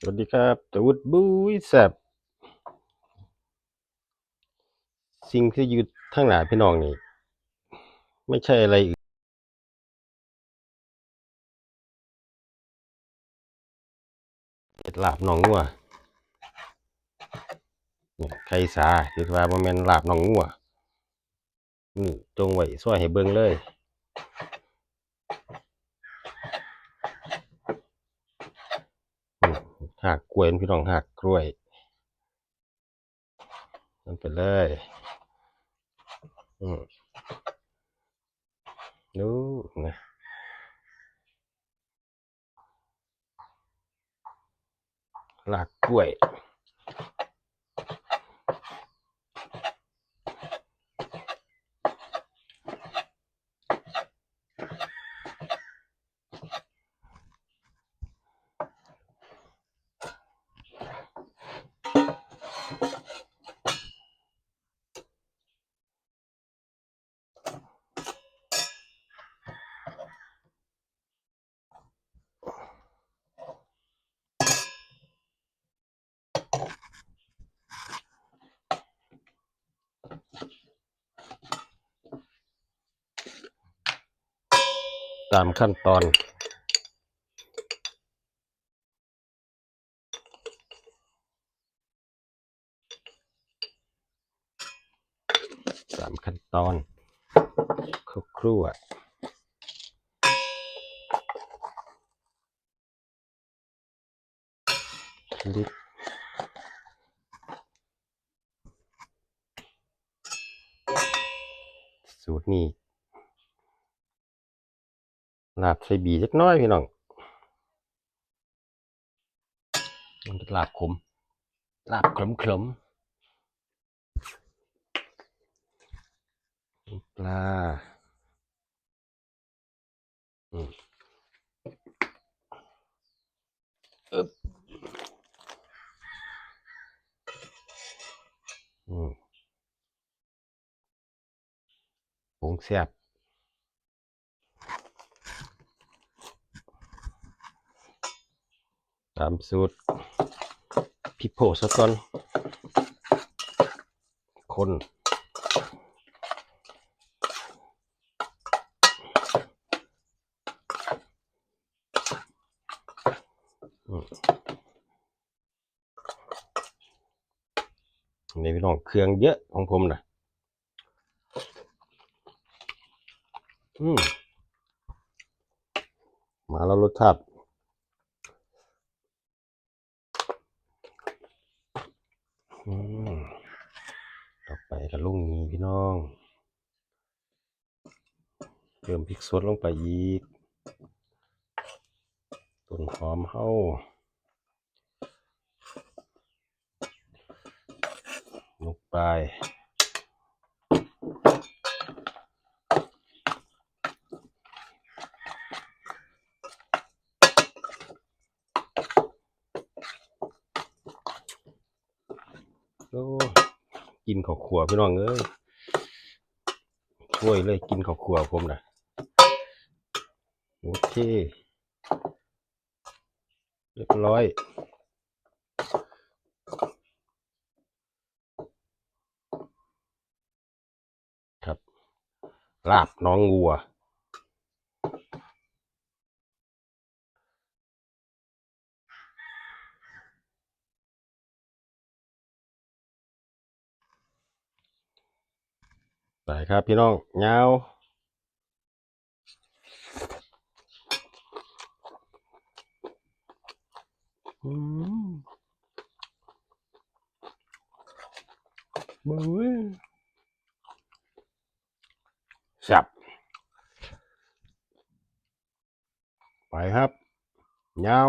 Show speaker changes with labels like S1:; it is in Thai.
S1: สวัสดีครับตะวุฒบุ้ยแซบสิ่งที่อยู่ทั้งหน้าพี่น้องนี่ ไม่ใช่อะไรอื่นเห็ดลาบหนองงัวนี่ใครสาคิดว่าบ่แม่นลาบหนองงัวนี่จงไว้ซอยให้เบิ่งเลยอืม หักกล้วยพี่น้องหักกล้วยนั่นไปเลย อืมดูนะลากกล้วย ตามขั้นตอนสามขั้นตอนครบครัวลิตรสูตรนี้ ลาบใส่บีจักน้อยพี่น้องมันเป็นลาบขมลาบขมขมปลาอืมอึบอืมผงแซ่บ ตามสูตรพิโผสะก่อน คนอืมนี่พี่น้องเครื่องเยอะของผมนะอืมมาแล้วรสชาติอืม ต่อไป กับลุงนี้พี่น้องเติมพริกสดลงไปอีกต้นหอมเฮาลงไปโอ้ กินข้าวขัวพี่น้องเอ้ยช่วยเลยกินข้าวขัวผมนะโอเคเรียบร้อยครับ ลาบน้องวัว ไปครับพี่น้องเงาอืมมือสับไปครับเงา